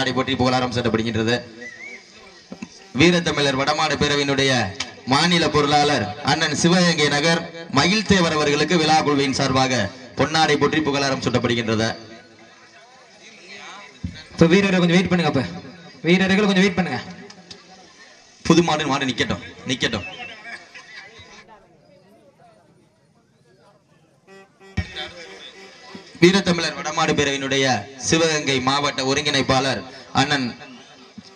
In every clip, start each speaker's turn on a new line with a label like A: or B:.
A: பொன்னாடி போற்றி புகழாரம் செல்லப்படுகின்றது வீரத்தமிழர் வடமாடு பேரவையினுடைய மாநில பொருளாளர் அண்ணன் சிவகங்கை நகர் மகிழ்தேவர் அவர்களுக்கு விழா குழுவின் சார்பாக பொன்னாடை போற்றி புகழாரம் சூட்டப்படுகின்றது.
B: இப்ப வீரரை கொஞ்சம் வெயிட் பண்ணுங்க அப்ப. வீரர்கள் கொஞ்சம் வெயிட் பண்ணுங்க.
A: புது மாடு மாடு நிக்கட்டும் நிக்கட்டும். வீரத்தமிழர் வடமாடு பேரவையினுடைய சிவகங்கை மாவட்ட ஒருங்கிணைப்பாளர் அண்ணன்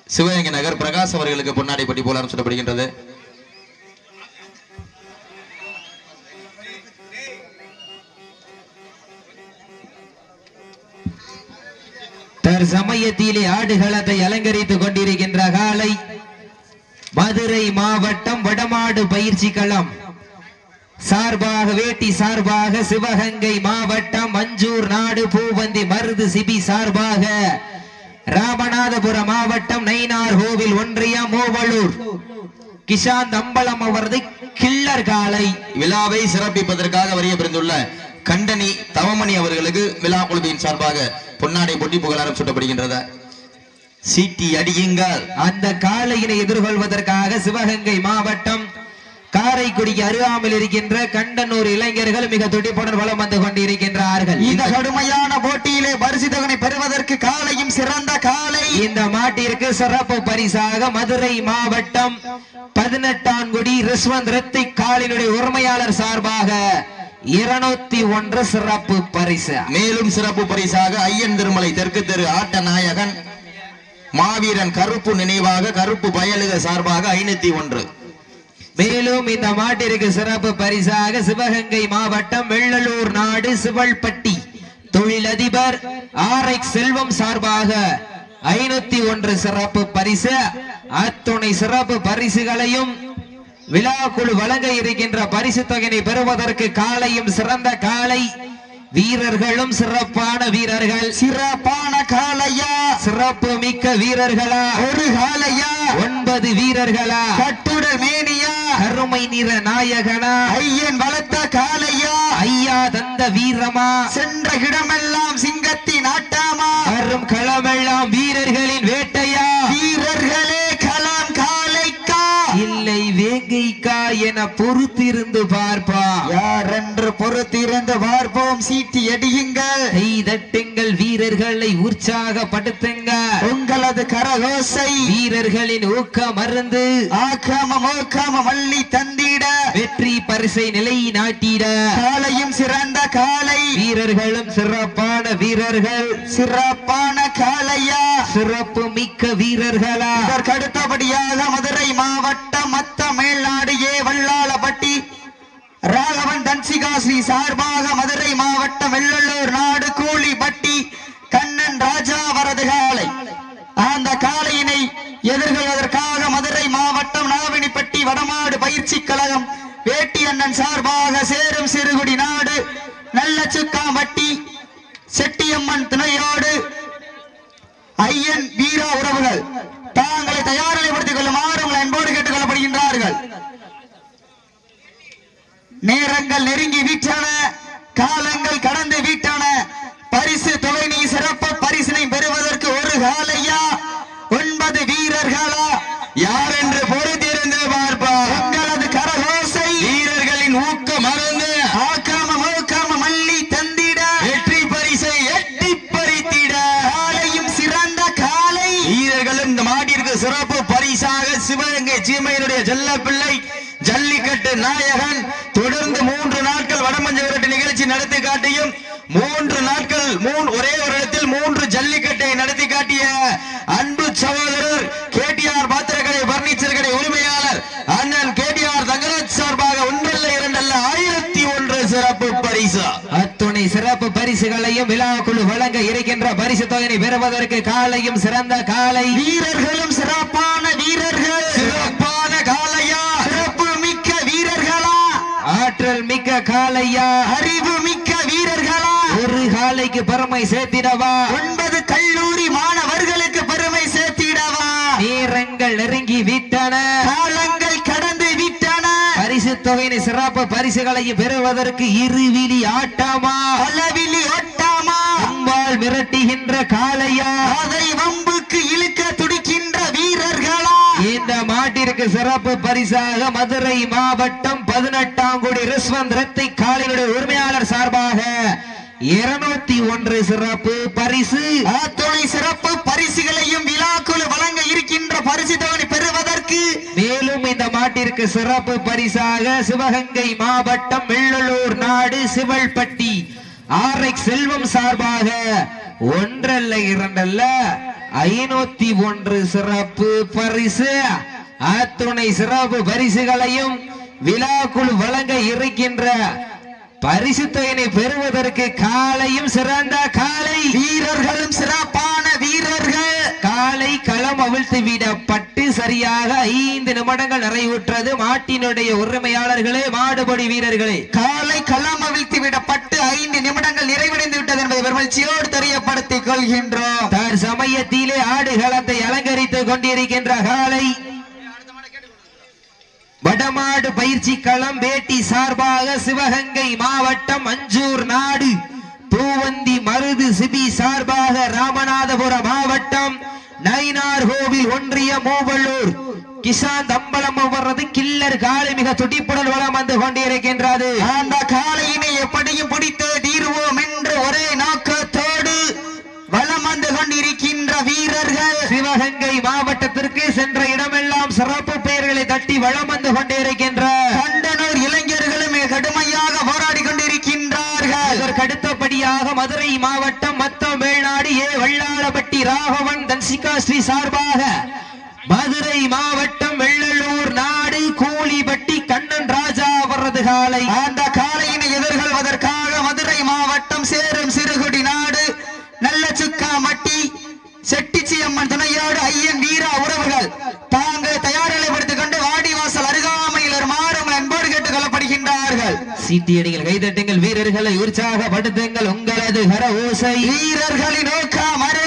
A: சிவகங்கை நகர் பிரகாஷ் அவர்களுக்கு பொன்னாடை பட்டி போலாரம் சொல்லப்படுகின்றது
B: தற்சமயத்திலே ஆடுகளத்தை அலங்கரித்துக் கொண்டிருக்கின்ற காலை மதுரை மாவட்டம் வடமாடு பயிற்சி களம். சார்பாக வேட்டி சார்பாக சிவகங்கை மாவட்டம் மஞ்சூர் நாடு பூவந்தி மருது சிபி சார்பாக ராமநாதபுரம் மாவட்டம் நைனார் கோவில் ஒன்றியம் மூவலூர். கிஷாந்த் அம்பலம் அவரது கில்லர் காலை
A: விழாவை சிறப்பிப்பதற்காக வரிய பிறந்துள்ள கண்டனி தவமணி அவர்களுக்கு விழா குழுவின் சார்பாக பொன்னாடை போட்டி புகழாரம் சூட்டப்படுகின்றது. சீட்டி அடியுங்கள்.
B: அந்த காளையினை எதிர்கொள்வதற்காக சிவகங்கை மாவட்டம் காரைக்குடிக்கு அருகாமையில் இருக்கின்ற கண்டனூர் இளைஞர்கள் மிக துடிப்புடன் வலம் வந்து கொண்டிருக்கின்றார்கள்.
C: இந்த கடுமையான போட்டியிலே பரிசு தொகனை பெறுவதற்கு காலையும் சிறந்த காலை.
B: இந்த மாட்டிற்கு சிறப்பு பரிசாக மதுரை மாவட்டம் பதினெட்டாம் ரிஸ்வந்த் ரித்திக் காலினுடைய உரிமையாளர் சார்பாக இருநூத்தி ஒன்று சிறப்பு பரிசு.
A: மேலும் சிறப்பு பரிசாக ஐயன் திருமலை தெற்கு தெரு ஆட்ட நாயகன் மாவீரன் கருப்பு நினைவாக கருப்பு பயலுக சார்பாக ஐநூத்தி ஒன்று.
B: மேலும் இந்த மாட்டிற்கு சிறப்பு பரிசாக சிவகங்கை மாவட்டம் வெள்ளலூர் நாடு சிவல்பட்டி. தொழிலதிபர் ஆர் எக்ஸ் செல்வம் சார்பாக ஐநூத்தி ஒன்று சிறப்பு பரிசு. அத்துணை சிறப்பு பரிசுகளையும் விழாக்குழு வழங்க இருக்கின்ற பரிசு தொகையை பெறுவதற்கு காலையும் சிறந்த காலை. வீரர்களும் சிறப்பான வீரர்கள்.
C: சிறப்பான காலையா?
B: சிறப்பு மிக்க வீரர்களா?
C: ஒரு காலையா?
B: ஒன்பது வீரர்களா? நிற நாயகனா?
C: ஐயன் வளர்த்த காலையா
B: ஐயா தந்த வீரமா?
C: சென்ற இடமெல்லாம் சிங்கத்தின் ஆட்டாமா?
B: வரும் களமெல்லாம் வீரர்களின் வேட்டையா?
C: வீரர்களே களம் காலைக்கா
B: இல்லை வேங்கைக்கா என பொறுத்திருந்து பார்ப்பா.
C: யார் என்று பொறுத்திருந்து பார்ப்போம்? சீட்டி அடியுங்கள்.
B: தட்டுங்கள். வீரர்களை உற்சாகப்படுத்துங்க.
C: உங்களது கரகோசை
B: வீரர்களின் ஊக்க மருந்து
C: ஆக்காம மோக்காம மல்லி தந்திட.
B: வெற்றி பரிசை நிலை நாட்டிட.
C: காலையும் சிறந்த காலை.
B: வீரர்களும் சிறப்பான வீரர்கள்.
C: சிறப்பான காலையா?
B: சிறப்பு மிக்க வீரர்களா?
C: இதற்கு அடுத்தபடியாக மதுரை மாவட்டம் மத்த மேல்நாடு ஏ வல்லாளப்பட்டி ராகவன் தன்சிகா ஸ்ரீ சார்பாக மதுரை மாவட்டம் வெள்ளலூர் நாடு கூலிப்பட்டி கண்ணன் ராஜா அவரது காலை. அந்த காலையினை எதிர்கொள்வதற்காக மதுரை மாவட்டம் நாவினிப்பட்டி வடமாடு பயிற்சி கழகம் வேட்டி அண்ணன் சார்பாக சேரும் சிறுகுடி நாடு நல்ல சுக்காம்பட்டி செட்டியம்மன் துணையோடு ஐயன் வீரா உறவுகள். தாங்களை தயார் நிலைப்படுத்திக் கொள்ளுமாறு உங்களை அன்போடு கேட்டுக் கொள்ளப்படுகின்றார்கள் நேரங்கள் நெருங்கி வீட்டான காலங்கள் கடந்து வீட்டான பரிசு தொகை நீ சிறப்பு பரிசினை பெறுவதற்கு ஒரு காலையா? ஒன்பது வீரர்களா?
A: யார் என்று பொறுத்திருந்து பார்ப்பா
C: உங்களது கரகோசை.
A: வீரர்களின் ஊக்க மருந்து
C: ஆக்காம மோக்காம மல்லி தந்திட.
A: வெற்றி பரிசை எட்டி பறித்திட.
C: காலையும் சிறந்த காலை.
A: வீரர்களும் இந்த மாட்டிற்கு சிறப்பு பரிசாக சிவகங்கை சீமையினுடைய செல்ல பிள்ளை ஜல்லிக்கட்டு நாயகன் தொடர்ந்து மூன்று நாட்கள் வடமஞ்ச விரட்டு நிகழ்ச்சி நடத்தி காட்டியும் மூன்று நாட்கள் மூணு ஒரே ஒரு இடத்தில் மூன்று ஜல்லிக்கட்டை காட்டிய அன்பு சகோதரர் கேடிஆர் பாத்திரக்கடை பர்னிச்சர் கடை உரிமையாளர் அண்ணன் கேடிஆர் தங்கராஜ் சார்பாக ஒன்றல்ல இரண்டல்ல ஆயிரத்தி ஒன்று சிறப்பு பரிசு.
B: அத்துணை சிறப்பு பரிசுகளையும் விழாக்குழு வழங்க இருக்கின்ற பரிசு தொகையை பெறுவதற்கு காலையும் சிறந்த காலை.
C: வீரர்களும் சிறப்பான வீரர்கள்.
A: சிறப்பான காலையா?
C: சிறப்பு மிக்க வீரர்களா?
B: ஆற்றல் மிக்க காலையா?
C: அறிவு மிக்க வீரர்களா?
B: ஒரு காலைக்கு பெருமை சேர்த்திடவா?
C: ஒன்பது கல்லூரி
B: பெருகி விட்டன.
C: காலங்கள் கடந்து விட்டன.
B: பரிசு தொகையின் சிறப்பு பரிசுகளையும் பெறுவதற்கு இருவிழி ஆட்டமா?
C: அளவிலி ஆட்டமா?
B: அம்பாள் மிரட்டுகின்ற காளையா?
C: அதை வம்புக்கு இழுக்க துடிக்கின்ற வீரர்களா?
B: இந்த மாட்டிற்கு சிறப்பு பரிசாக மதுரை மாவட்டம் பதினெட்டாம் கோடி ரிஸ்வந்த் ரத்தை காளையினுடைய உரிமையாளர் சார்பாக இருநூத்தி ஒன்று சிறப்பு பரிசு.
C: சிறப்பு பரிசுகளையும் விழாக்குழு வழங்க இருக்கின்ற பரிசு தவணை மாட்டிற்கு
B: மேலும் இந்த மாட்டிற்கு சிறப்பு பரிசாக சிவகங்கை மாவட்டம் வெள்ளலூர் நாடு சிவல்பட்டி. ஆரை செல்வம் சார்பாக ஒன்றல்ல இரண்டல்ல ஐநூத்தி ஒன்று சிறப்பு பரிசு. அத்துணை சிறப்பு பரிசுகளையும் விழாக்குழு வழங்க இருக்கின்ற பரிசு தொகையினை பெறுவதற்கு காலையும் சிறந்த காலை
C: வீரர்கள் சிறப்பான வீரர்கள்
B: காலை களம் அவிழ்த்து விடப்பட்டு சரியாக ஐந்து நிமிடங்கள் நிறைவுற்றது. மாட்டினுடைய உரிமையாளர்களே மாடுபடி வீரர்களே.
C: காலை களம் அவிழ்த்து விடப்பட்டு ஐந்து நிமிடங்கள் நிறைவடைந்து விட்டது என்பதை பெருமகிழ்ச்சியோடு தெரியப்படுத்திக் கொள்கின்றோம்.
B: தர் சமயத்திலே ஆடுகளத்தை அலங்கரித்துக் கொண்டிருக்கின்ற காலை. வடமாடு பயிற்சி களம் வேட்டி சார்பாக சிவகங்கை மாவட்டம் அஞ்சூர் நாடு. பூவந்தி மருது சிபி சார்பாக ராமநாதபுரம் மாவட்டம் நயினார் கோவில் ஒன்றிய மூவள்ளூர் கிஷாந்த் அம்பலம் வர்றது கில்லர் காலை மிக துடிப்புடன் வளம் வந்து கொண்டிருக்கின்றது.
C: அந்த காலையினை எப்படியும் பிடித்து தீர்வோம் என்று ஒரே நோக்கத்தோடு வலம் வந்து கொண்டிருக்கின்ற வீரர்கள்.
B: சிவகங்கை மாவட்டத்திற்கு சென்ற இடமெல்லாம் சிறப்பு பெயர்களை தட்டி வளம் வந்து கொண்டிருக்கின்ற.
C: கண்டனூர் இளைஞர்களும் கடுமையாக போராடி கொண்டிருக்கின்றார்கள்.
B: அடுத்தபடியாக மதுரை மாவட்டம் மத்தம் வேளாடு ஏ வல்லாளப்பட்டி ராகவன் தன்சிகா ஸ்ரீ சார்பாக மதுரை மாவட்டம் வெள்ளலூர் நாடு கூலிப்பட்டி கண்ணன் ராஜா அவரது காலை.
C: அந்த காலையினை எதிர்கொள்வதற்காக மதுரை மாவட்டம் சேரும் சிறுகுடி நாடு நல்ல சுக்காமட்டி செட்டிச்சி அம்மன் துணையோடு ஐயன் வீரா உறவுகள். தாங்கள் தயார் நிலைப்படுத்திக் கொண்டு வாடிவாசல் அருகாமையில் வருமாறு உங்கள் அன்போடு கேட்டுக் கொள்ளப்படுகின்றார்கள்.
B: சீட்டியடிகள் கைதட்டுங்கள் வீரர்களை உற்சாகப்படுத்துங்கள் உங்களது கர ஓசை.
C: வீரர்களின் நோக்கம் மருந்து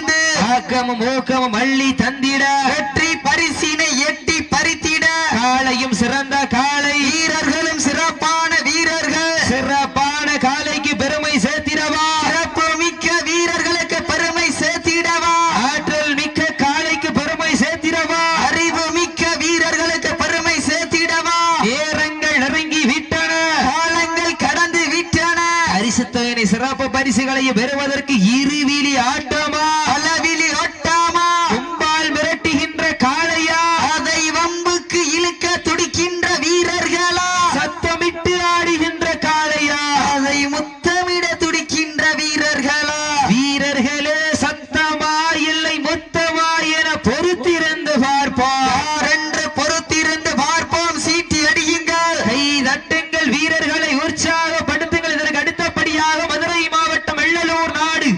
B: ஆக்கமும் ஊக்கமும் அள்ளி தந்திட.
C: வெற்றி பரிசினை எட்டி பறித்திட.
B: காலையும் சிறந்த காலை
C: வீரர்களும் சிறப்பான வீரர்கள்.
B: சிறப்பான காலைக்கு பெருமை சேர்த்திடவா.
C: சிறப்பு மிக்க வீரர்களுக்கு பெருமை சேர்த்திடவா.
B: ஆற்றல் மிக்க காலைக்கு பெருமை சேர்த்திடவா.
C: அறிவு மிக்க வீரர்களுக்கு பெருமை சேர்த்திடவா.
B: நேரங்கள் நெருங்கி விட்டன.
C: காலங்கள் கடந்து விட்டன.
B: பரிசு தொகையினை சிறப்பு பரிசுகளையும் பெறுவதற்கு இருவிழி ஆட்டமா
C: பலவிழி ஒட்டாமா
B: கும்பால் மிரட்டுகின்ற காளையா
C: அதை வம்புக்கு இழுக்க துடிக்கின்ற வீரர்களா
B: சத்தமிட்டு ஆடுகின்ற காளையா
C: அதை முத்தமிட துடிக்கின்ற வீரர்களா
B: வீரர்களே சத்தமா இல்லை மொத்தமா என பொறுத்திருந்து பார்ப்போம்
C: யாரென்று பொறுத்திருந்து பார்ப்போம் சீட்டி அடியுங்கள்
B: கை தட்டுங்கள் வீரர்களை உற்சாகப்படுத்துங்கள் இதற்கு அடுத்தபடியாக மதுரை மாவட்டம் வெள்ளலூர் நாடு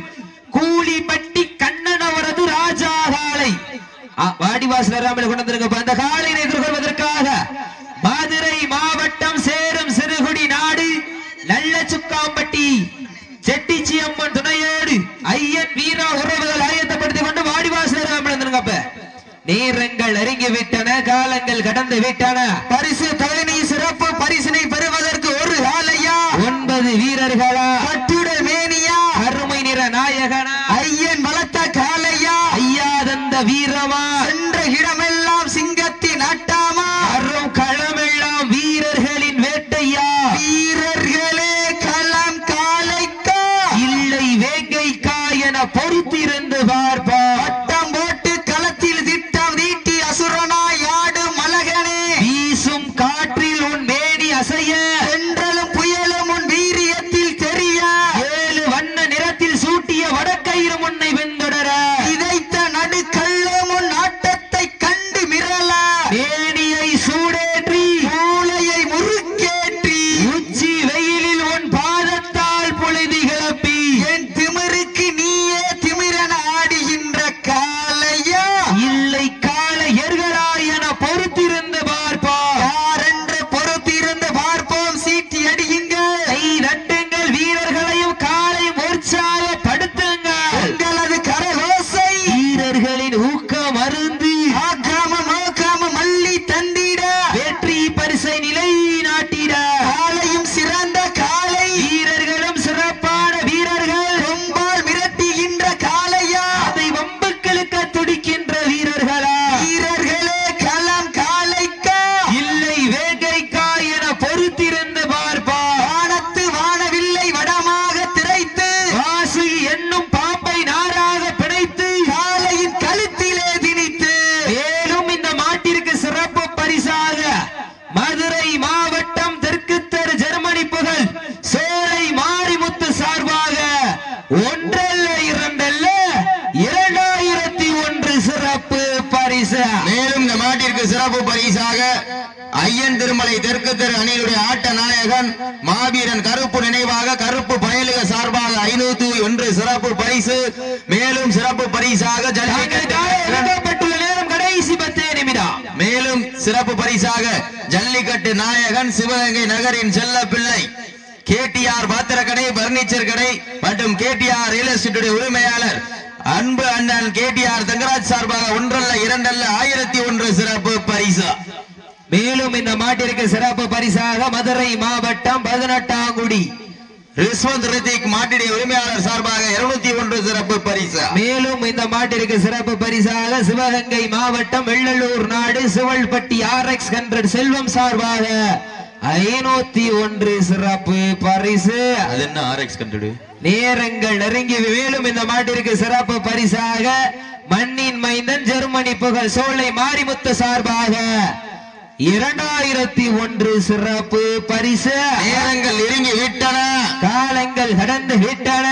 B: கூலிப்பட்டி கண்ணன் அவரது ராஜா காலை ஆ, வாடிவாசல் ராமல கொண்டு வந்திருக்க அந்த காலையை எதிர்கொள்வதற்காக மதுரை மாவட்டம் சேரும் சிறுகுடி நாடு நல்ல சுக்காம்பட்டி செட்டிச்சி அம்மன் துணையோடு ஐயன் வீரா உறவுகள் ஆயத்தப்படுத்திக் கொண்டு வாடிவாசல் ராமல வந்திருக்கப்ப நேரங்கள் நெருங்கி விட்டன காலங்கள் கடந்து விட்டன.
C: பரிசு தலைமை சிறப்பு பரிசினை பெறுவதற்கு ஒரு ஆலையா
B: ஒன்பது வீரர்களா? வீட்டு நாயகன்
A: சிவகங்கை நகரின் செல்ல பிள்ளை கேடிஆர் பாத்திரக்கடை பர்னிச்சர் கடை மற்றும் கேடிஆர் ரியல் எஸ்டேட்டுடைய உரிமையாளர் அன்பு அண்ணன் கேடிஆர் தங்கராஜ் சார்பாக ஒன்றல்ல இரண்டல்ல ஆயிரத்தி ஒன்று சிறப்பு பரிசு.
B: மேலும் இந்த மாட்டிற்கு சிறப்பு பரிசாக மதுரை மாவட்டம் பதினெட்டாங்குடி.
A: ரிஸ்வந்த் ரித்திக் மாட்டிடைய உரிமையாளர் சார்பாக இருநூத்தி ஒன்று சிறப்பு பரிசு.
B: மேலும் இந்த மாட்டிற்கு சிறப்பு பரிசாக சிவகங்கை மாவட்டம் வெள்ளலூர் நாடு Sivalpatti R X hundred Selvam சார்பாக ஐநூத்தி ஒன்று சிறப்பு பரிசு.
A: அது என்ன ஆர்எக்ஸ் கண்டுடு
B: நேரங்கள் நெருங்கி மேலும் இந்த மாட்டிற்கு சிறப்பு பரிசாக மண்ணின் மைந்தன் ஜெர்மனி புகழ் சோலை மாரிமுத்து சார்பாக இரண்டாயிரத்தி ஒன்று சிறப்பு பரிசு.
A: நேரங்கள் நெருங்கி விட்டன.
B: காலங்கள் கடந்து விட்டன.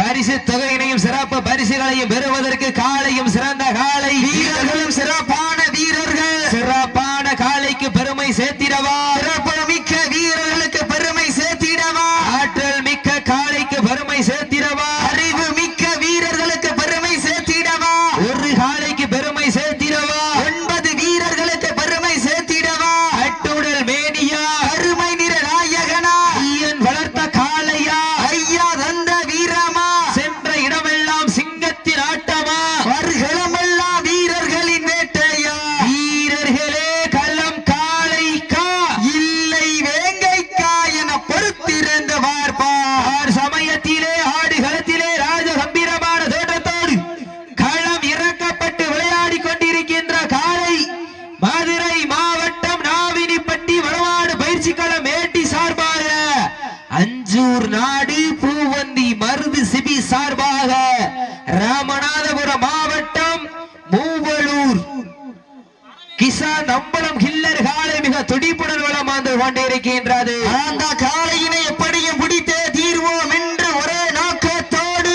B: பரிசு தொகையினையும் சிறப்பு பரிசுகளையும் பெறுவதற்கு காலையும் சிறந்த காலை. வீரர்களும் சிறப்பான வீரர்கள். சிறப்பான காலைக்கு பெருமை சேர்த்திடவா. சிறப்பு மிக்க வீரர்களுக்கு பெருமை சேர்த்திடவா ஆற்றல் மிக்க காலைக்கு பெருமை சேர்த்திடவா அறிவு மிக்க வீரர்களுக்கு பெருமை சேர்த்திடவா ஒரு காலைக்கு பெருமை சேர்த்திடவா ஒன்பது வீரர்களுக்கு பெருமை சேர்த்திடவா அட்டுடல் மேனியா அருமை நிற நாயகனா ஐயன் வளர்த்த காளையா ஐயா தந்த வீரமா சென்ற இடமெல்லாம் சிங்கத்தின் ஆட்டமா வருகளமெல்லாம் வீரர்களின் வேட்டையா வீரர்களே களம் காளைக்கா இல்லை வேங்கைக்கா என பொறுத்திருந்த பார்ப்பார் சமயத்திலே ஆடு களத்திலே ராஜ கம்பீரமான தோற்றத்தோடு களம் இறக்கப்பட்டு விளையாடி கொண்டிருக்கின்ற காளை மதுரை மாவட்டம் நாவினிப்பட்டி வடவாடு பயிற்சி களம் ஏட்டி சார்பாக அஞ்சூர் நாடு பூவந்தி மருது சிபி சார்பாக ராமநாதபுரம் மாவட்டம் மூவலூர் கிசான் அம்பலம் கில்லர் காலை மிக துடிப்புடன் வளம் வந்து கொண்டிருக்கின்றது. அந்த காலையினை எப்படியும் பிடித்தே தீர்வோம் என்று ஒரே நோக்கத்தோடு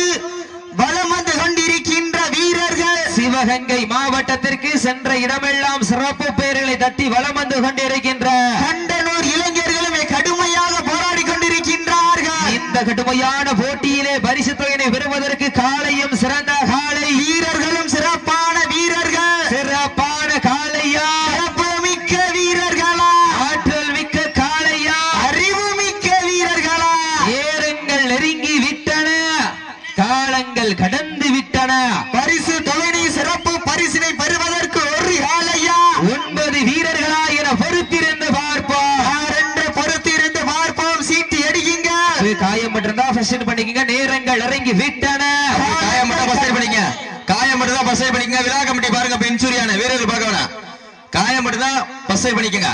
B: வளம் வந்து கொண்டிருக்கின்ற வீரர்கள். சிவகங்கை மாவட்டத்திற்கு சென்ற இடமெல்லாம் சிறப்பு பெயர்களை தட்டி வளம் வந்து கொண்டிருக்கின்ற. கண்டனூர் இளைஞர்களும் கடுமையாக போராடி கொண்டிருக்கின்றார்கள். இந்த கடுமையான போட்டியிலே பரிசு தொகையினை பெறுவதற்கு காலையும் சிறந்த காலை வீரர்களும் சிறப்பான வீரர்கள் சிறப்பான காளையா சிறப்பு மிக்க வீரர்களா ஆற்றல் மிக்க காளையா அறிவு மிக்க வீரர்களா ஏரங்கள் நெருங்கி விட்டன காலங்கள் கடந்து விட்டன பரிசு தொகையினை சிறப்பு பரிசினை பெறுவதற்கு ஒரு காலையா ஒன்பது வீரர்களா என பொறுத்திருந்து பார்ப்போம் யாரென்று பொறுத்திருந்து பார்ப்போம் சீட்டு அடிக்குங்க காயம் மட்டும்தான் ஃபர்ஸ்ட் நேரங்கள் இறங்கி விட்டன.
A: காயம் மட்டும் பசை பண்ணிக்க காயம் மட்டும் தான் பசை பண்ணிக்கங்க விழா கமிட்டி பாருங்க இப்ப இன்சூரியான வீரர்கள் பார்க்க வேணாம் காயம் மட்டும் தான் பண்ணிக்கங்க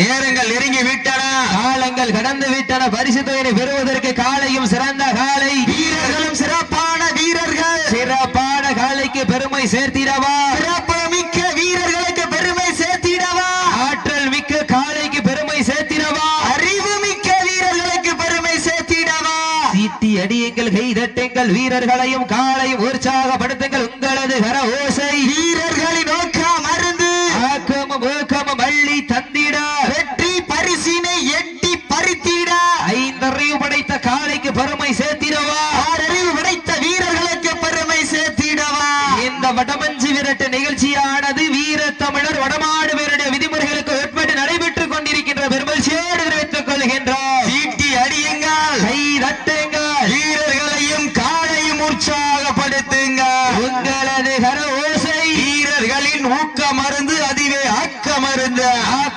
A: நேரங்கள் நெருங்கி விட்டன.
B: காலங்கள் கடந்து விட்டன. பரிசு தொகையை பெறுவதற்கு காலையும் சிறந்த காலை. வீரர்களும் சிறப்பான வீரர்கள். சிறப்பான காலைக்கு பெருமை சேர்த்திடவா சிறப்பு மிக்க வீரர்களுக்கு பெருமை சேர்த்திடவா ஆற்றல் மிக்க காலைக்கு பெருமை சேர்த்திடவா அறிவு மிக்க வீரர்களுக்கு பெருமை சேர்த்திடவா சீட்டி அடியுங்கள் கைதட்டுங்கள் வீரர்களையும் காலையும் உற்சாகப்படுத்துங்கள் உங்களது கர ஓசை வீரர் நோக்கம் மருந்து ஆக்கமும் ஊக்கமும் அள்ளி தந்திட வெற்றி பரிசினை எட்டி பறித்திட ஐந்தறிவு படைத்த காளைக்கு பெருமை சேர்த்திடவா ஆறறிவு படைத்த வீரர்களுக்கு பெருமை சேர்த்திடவா இந்த வடமஞ்சு விரட்டு நிகழ்ச்சியானது வீர தமிழர் வடமாடு வீரருடைய விதிமுறைகளுக்கு உட்பட்டு நடைபெற்றுக் கொண்டிருக்கின்ற பெருமகிழ்ச்சியோடு தெரிவித்துக் கொள்கின்றோம்
A: சீட்டி அடியுங்கள்
B: கை தட்டுங்கள்
A: வீரர்களையும் காலையும் உற்சாகப்படுத்துங்க
B: உங்களது கர ஓசை
A: வீரர்களின் ஊக்க மருந்து அதுவே ஆக்க மருந்து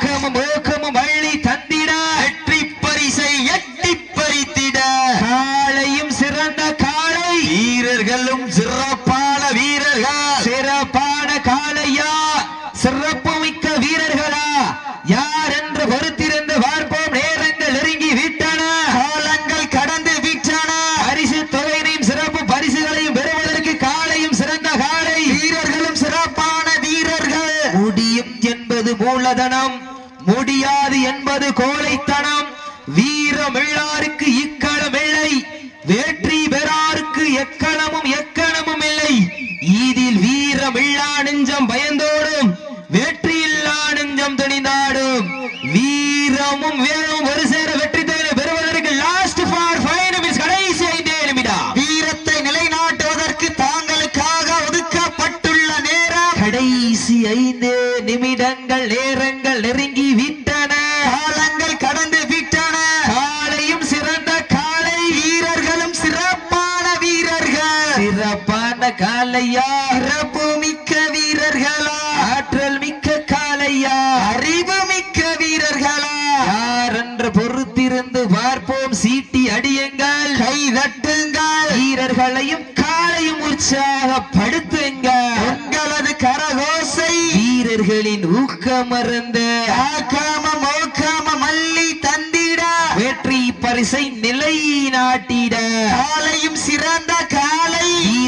B: ஆக்கமும் ஊக்கமும் அள்ளி தந்திட
A: வெற்றி பரிசை எட்டி பறித்திட
B: காளையும் சிறந்த காளை
A: வீரர்களும் சிறப்பான வீரர்கள்
B: சிறப்பான காளையா சிறப்பு மிக்க வீரர்களா யார் என்று பொறுத்திருந்து பார்ப்போம் நேரங்கள் நெருங்கி விட்டன காலங்கள் கடந்து விட்டன பரிசு தொகையினையும் சிறப்பு பரிசுகளையும் பெறுவதற்கு காளையும் சிறந்த காளை வீரர்களும் சிறப்பான வீரர்கள் முடியும் என்பது மூலதனம் முடியாது என்பது கோழைத்தனம்.
C: சிறப்பான
B: காலையா?
C: சிறப்பு மிக்க வீரர்களா?
B: ஆற்றல் மிக்க காலையா?
C: அறிவு மிக்க வீரர்களா?
B: யார் என்று பொறுத்திருந்து பார்ப்போம்? சீட்டி அடியுங்கள்.
C: கை தட்டுங்கள்.
B: வீரர்களையும் காலையும் உற்சாகப்படுத்துங்கள்
C: உங்களது கரகோசை.
B: வீரர்களின் ஊக்கமருந்து.
C: ஆக்காம மோக்காம மல்லி தந்திட.
B: வெற்றி பரிசை நிலை நாட்டிட
C: காலையும் சிறந்த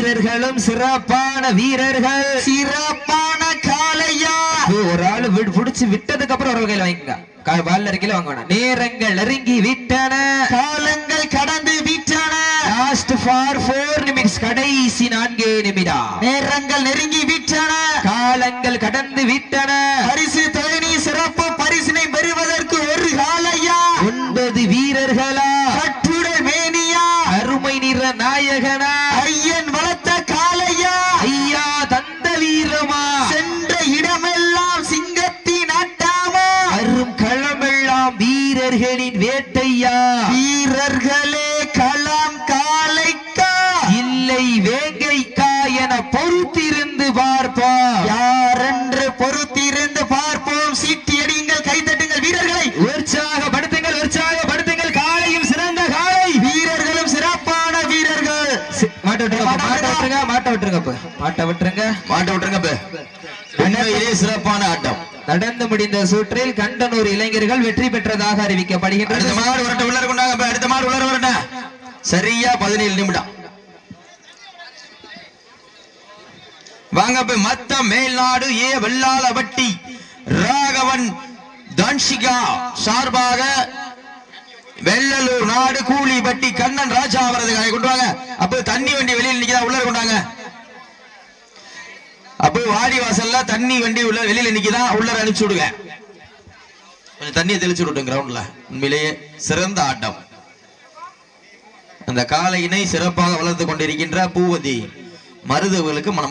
B: வீரர்களும் சிறப்பான வீரர்கள்.
C: சிறப்பான காலையா
B: ஒரு ஆளு புடிச்சு விட்டதுக்கு அப்புறம் ஒரு கையில வாங்கிங்க கா- பால்ல இருக்கையில வாங்க வேணாம். நேரங்கள் நெருங்கி விட்டன.
C: காலங்கள் கடந்து விட்டன.
B: லாஸ்ட் ஃபார் ஃபோர் நிமிட்ஸ் கடைசி நான்கே நிமிடம்.
C: நேரங்கள் நெருங்கி விட்டன.
B: காலங்கள் கடந்து விட்டன.
C: பரிசு தொழினி சிறப்பு பரிசினை பெறுவதற்கு ஒரு காலையா
B: ஒன்பது வீரர்களா வீரர்களின் வேட்டையா?
C: வீரர்களே களம் காலைக்கா?
B: இல்லை வேங்கைக்கா என பொறுத்திருந்து பார்ப்போம்.
C: யாரென்று பொறுத்திருந்து பார்ப்போம்? சீட்டி அடியுங்கள் கைத்தட்டுங்கள் வீரர்களை.
B: உற்சாகப்படுத்துங்கள் உற்சாகப்படுத்துங்கள். காலையும் சிறந்த காலை.
C: வீரர்களும் சிறப்பான வீரர்கள்.
B: மாட்ட விட்டுருங்க மாட்ட விட்டுருங்க மாட்ட விட்டுருங்க. மாட்ட விட்டுருங்க.
A: மாட்ட சிறப்பான ஆட்டம்.
B: நடந்து முடிந்த சுற்றில் கண்டனூர் இளைஞர்கள் வெற்றி பெற்றதாக அறிவிக்கப்படுகின்றது.
A: அடுத்த மாடு வரட்ட உள்ளர கொண்டாங்க அடுத்த மாடு உள்ளர வரட்ட? சரியா பதினேழு நிமிடம். வாங்க போய் மத்த மேல்நாடு ஏ வெள்ளாளவட்டி ராகவன் தன்ஷிகா சார்பாக வெள்ளலூர் நாடு கூலிப்பட்டி கண்ணன் ராஜா அவரது கொண்டு வாங்க. அப்ப தண்ணி வண்டி வெளியில் நிக்கிறா உள்ளர கொண்டாங்க. அப்போ வாடி வாசல்ல தண்ணி வண்டி உள்ள வெளியில நிக்குதா? உள்ள அனுப்பிச்சு விடுங்க. கொஞ்சம் தண்ணியை தெளிச்சு விட்டுங்க கிரவுண்ட்ல உண்மையிலேயே சிறந்த ஆட்டம். அந்த காலையினை சிறப்பாக வளர்த்து கொண்டிருக்கின்ற பூவதி மருதவர்களுக்கு மனம்